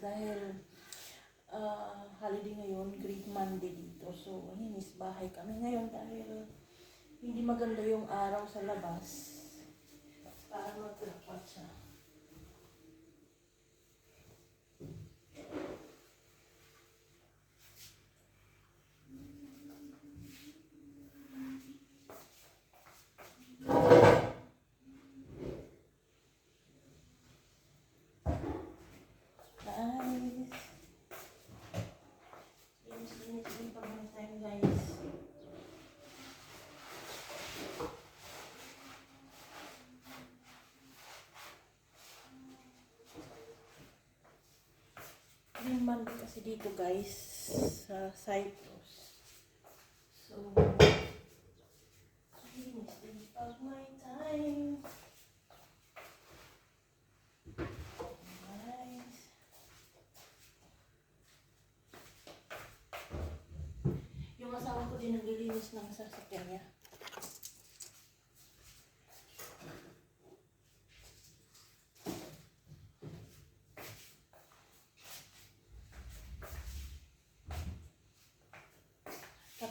dahil ah, holiday ngayon, Great Monday dito. So, linis bahay kami ngayon dahil hindi maganda yung araw sa labas. Para maglapat siya. Guys. Linis, linis, linis pag may time, guys. Monday kasi dito, guys, sa Cyprus. So, linis, linis pag may time. Guys. Yung asawa ko din naglilinis ng sasakyan niya.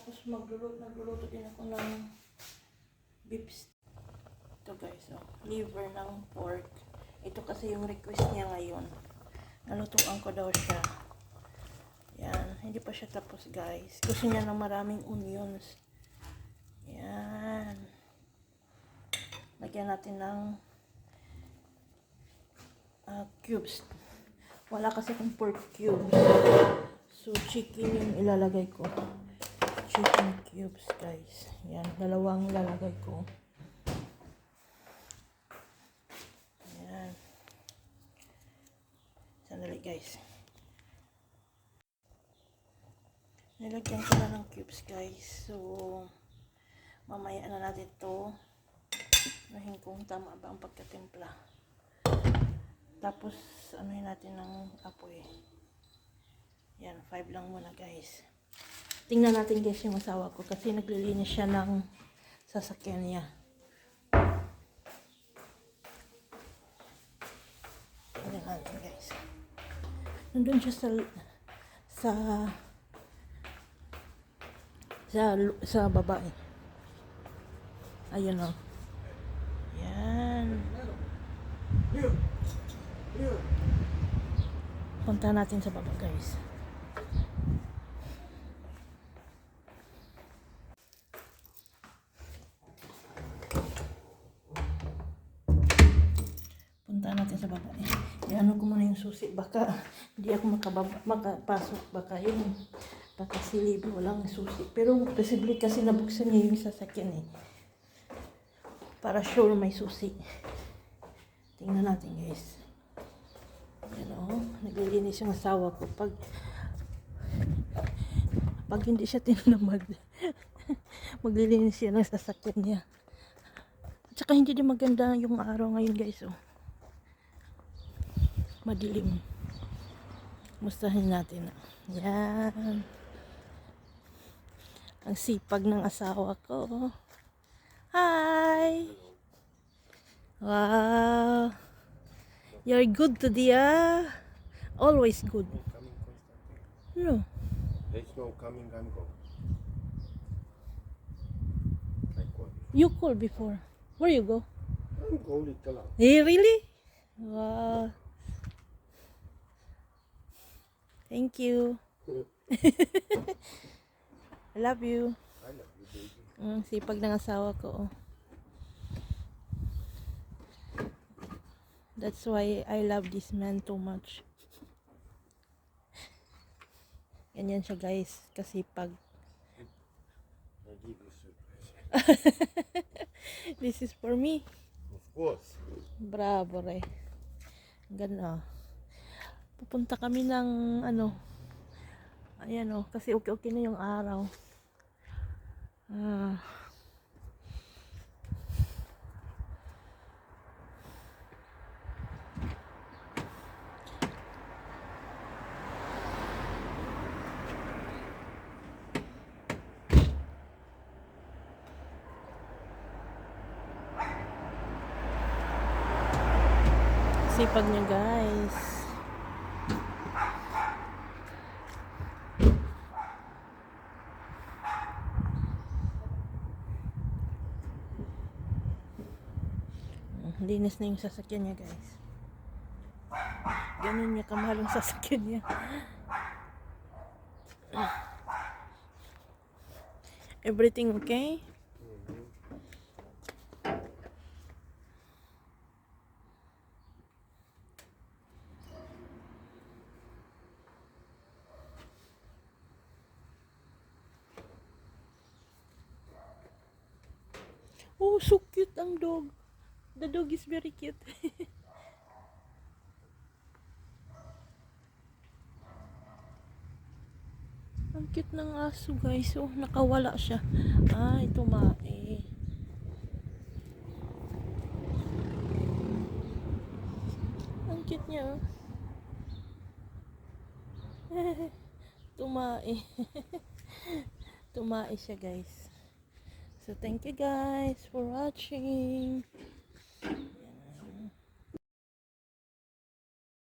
Tapos magluluto, nagluluto din ako ng beef. Ito guys, oh, liver ng pork. Ito kasi yung request niya ngayon. Nalutuan ko daw siya. Yan, hindi pa siya tapos guys. Gusto niya ng maraming onions. Yan. Lagyan natin ng ah, cubes. Wala kasi akong pork cubes. So, chicken yung ilalagay ko. Chicken cubes, guys. Yan, dalawang lalagay ko. Yan. Sandali, guys. Nilagyan ko na ng cubes, guys. So, mamaya na natin to Nahin kung tama ba ang pagkatimpla. Tapos, anuhin natin ng apoy. Yan, 5 lang muna, guys. Tingnan natin, guys, yung asawa ko kasi naglilinis siya ng sasakyan niya. Tingnan natin, guys. Nandun siya sa sa sa sa babae. Ayun oh. Yan. Punta natin sa baba, guys. Punta natin sa baba. Eh, ano ko muna yung susi. Baka hindi ako makababa, makapasok. Baka yun. Baka silib. Walang susi. Pero posible kasi nabuksan niya yung sasakyan eh. Para sure may susi. Tingnan natin guys. Yan o. Naglilinis yung asawa ko. Pag pag hindi siya tinamad, maglilinis siya ng sasakyan niya. At saka hindi din maganda yung araw ngayon guys. Oh. Madilim. Mustahin natin. Yan. Ang sipag ng asawa ko. Hi! Wow! You're good today, ah? Always good. No. There's no coming and go. You called before. Where you go? I'm go little out. Eh, really? Wow. Thank you. I love you. I love you, baby. Mm, sipag ng asawa ko. oh. That's why I love this man too much. Ganyan siya guys, kasipag. I give you surprise. This is for me. Of course. Bravo re. Ganda. Pupunta kami ng ano. Ayan oh, kasi okay-okay na yung araw. Ah. Sipag niya guys. Malinis na yung sasakyan niya, guys. Ganun niya kamahal sasakyan niya. Everything okay? Oh, so cute ang dog. The dog is very cute. ang cute ng aso, guys. Oh, nakawala siya. Ah, ito mae. Ang cute niya, oh. Tumae. Tumae siya, guys. So, thank you guys for watching. Thank you.